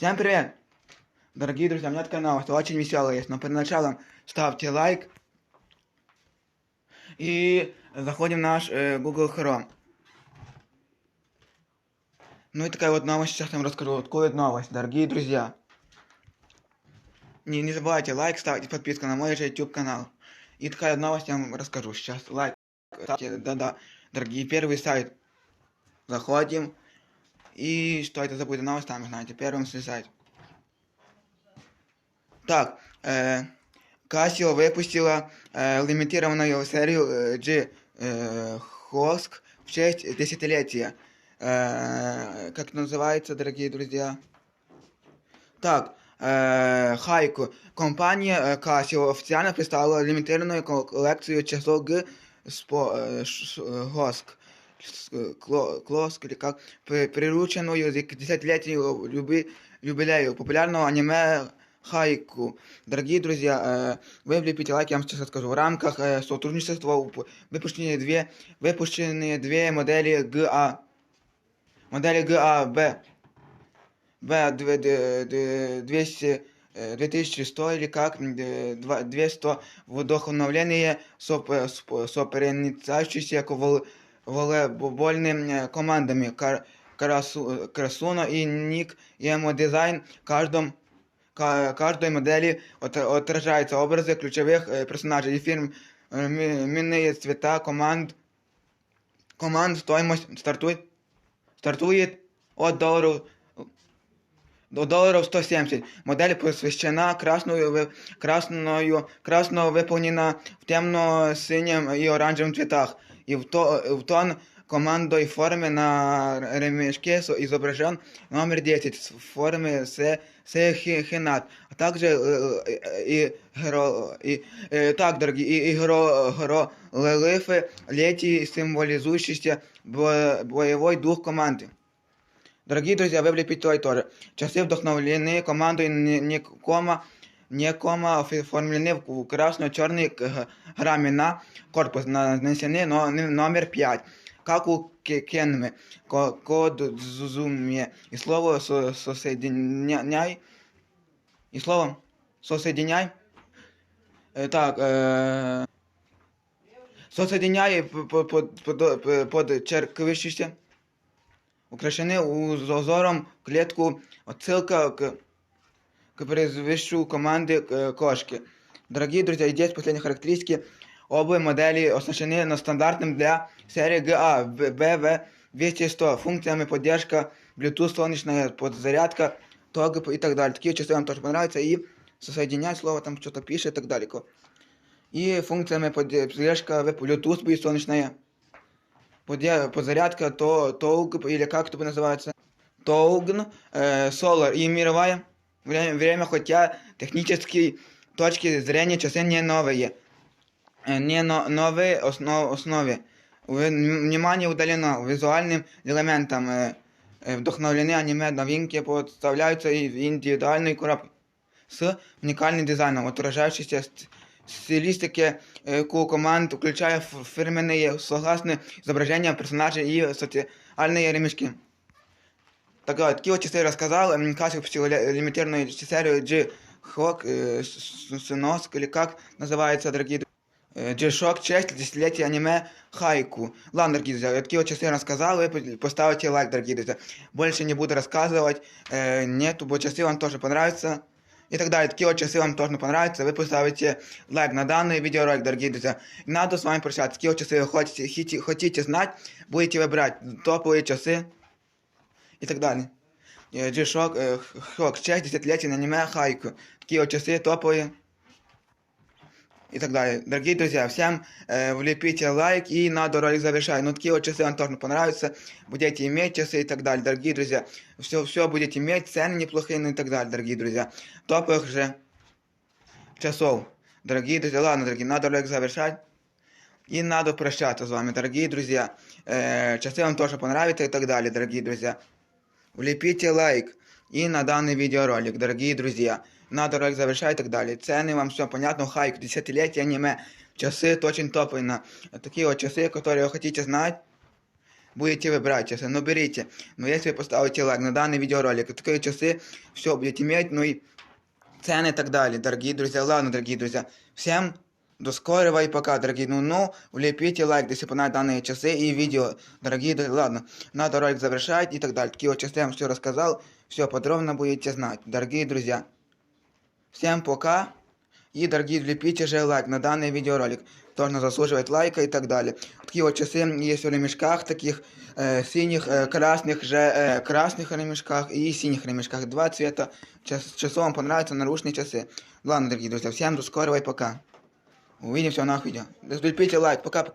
Всем привет! Дорогие друзья, у меня такая новость, очень веселая есть, но перед началом ставьте лайк и заходим в наш э, Google Chrome. Ну и такая вот новость, сейчас я вам расскажу. Вот такую новость, дорогие друзья. Не, не забывайте лайк ставить, подписку на мой же YouTube канал. И такая новость я вам расскажу. Сейчас лайк ставьте, да-да. Дорогие, первый сайт. Заходим. И что это за будет новость, там знаете, первым сайт. Так, э, Casio выпустила э, лимитированную серию э, G э, Hosk в честь десятилетия. Э, как называется, дорогие друзья? Так, э, Хайку. Компания э, Casio официально представила лимитированную ко- коллекцию часов G э, э, Hosk. С- э, Кло, Клоск, или как, при- прирученную к десятилетию люби, юбилею популярного аниме Хайку. Дорогие друзья, э, вы влепите лайк, я вам сейчас расскажу. В рамках э, сотрудничества уп- выпущены две, выпущены две модели ГА. Модели ГА Б. Б две- две- две- 200 э, 2100 или как, э, два- 200 вдохновленные соп- сп- соперницающиеся вол- волейбольными командами Кар, Карасу, Красуно и Ник Емо Дизайн каждом ка- каждой модели от- отражаются образы ключевых э, персонажей и фирм, э, ми- минные цвета команд, команд стоимость стартует, стартует от долларов до долларов 170. Модель посвящена красную, вы- красную, красно выполнена в темно-синем и оранжевом цветах. И в, то, в тон командой форме на ремешке со- изображен номер 10 в форме с, с хи- хинат. А также э, э, и, геро, и, э, так, дорогие, и, и геро, геро, лифы лети, символизующие бо- боевой дух команды. Дорогие друзья, вы влепите то и то же. Часы вдохновлены командой не- Некома, Некома оформлены в красно-черной к- грамме на корпус, нанесены но, номер 5. Как у Ке- Кенме, ко- код Зузуме. И слово со- сосоединяй. И слово сосоединяй. Э, Так, э, сосоединяй п- п- под, под, подчеркивающийся украшены узором клетку, отсылка к, к прозвищу команды э, кошки. Дорогие друзья, и здесь последние характеристики. Оба модели оснащены на стандартным для серии GA BV200 функциями поддержка Bluetooth, солнечная подзарядка, тог и так далее. Такие часы вам тоже понравятся. И соединять слово там что-то пишет и так далее. И функциями поддержка Bluetooth будет солнечная подя- подзарядка, то, толк, или как это называется, толгн, э, solar и мировое время, время, хотя технически точки зрения часы не новые, э, не но, новые основ, основе. Вы- Внимание удалено визуальным элементам, э, э, вдохновлены аниме, новинки подставляются и в индивидуальный коробку с уникальным дизайном, отражающийся ст- стилистике э, ку- команд, включая ф- фирменные согласные изображения персонажей и социальные ремешки. Так вот, такие вот часы рассказал, м, Касси выпустил ли- лимитированную серию G Hawk, э, с- с- Сыноск, или как называется, дорогие друзья. Э, G-Shock, честь десятилетия аниме Хайку. Ладно, дорогие друзья, я такие вот часы рассказал, вы по- поставите лайк, дорогие друзья. Больше не буду рассказывать, э, нету, бо часы вам тоже понравятся. И так далее. Такие вот часы вам тоже понравятся, вы поставите лайк на данный видеоролик, дорогие друзья. И надо с вами прощаться. Какие вот часы вы хотите, хити- хотите знать, будете выбирать топовые часы и так далее. Э, G-Shock, э, Хок, часть десятилетия на аниме Хайку. Такие вот часы топовые И так далее. Дорогие друзья, всем э, влепите лайк и надо ролик завершать. Ну, такие вот часы вам тоже понравятся. Будете иметь часы и так далее, дорогие друзья. Все, все будете иметь, цены неплохие, ну и так далее, дорогие друзья. Топовых же часов. Дорогие друзья, ладно, дорогие, надо ролик завершать. И надо прощаться с вами, дорогие друзья. Э, часы вам тоже понравятся и так далее, дорогие друзья. Влепите лайк и на данный видеоролик, дорогие друзья. Надо ролик завершать и так далее. Цены вам все понятно. Хайк, десятилетие аниме. Часы очень топовые. на Такие вот часы, которые вы хотите знать. будете выбирать часы. Но берите. Но если вы поставите лайк на данный видеоролик, в такие часы все будете иметь, ну и цены и так далее, дорогие друзья. Ладно, дорогие друзья, всем до скорого и пока, дорогие. Ну, ну, влепите лайк, если понравились данные часы и видео. Дорогие друзья, ладно, надо ролик завершать и так далее. Такие вот часы я вам все рассказал, все подробно будете знать, дорогие друзья. Всем пока. И, дорогие, влепите же лайк на данный видеоролик. Тоже заслуживает лайка и так далее. Такие вот часы есть в ремешках, таких э, синих, э, красных, же, э, красных ремешках и синих ремешках. Два цвета час, часов вам понравятся наручные часы. Ладно, дорогие друзья, всем до скорого и пока. Увидимся в новых видео. Влепите лайк, пока-пока.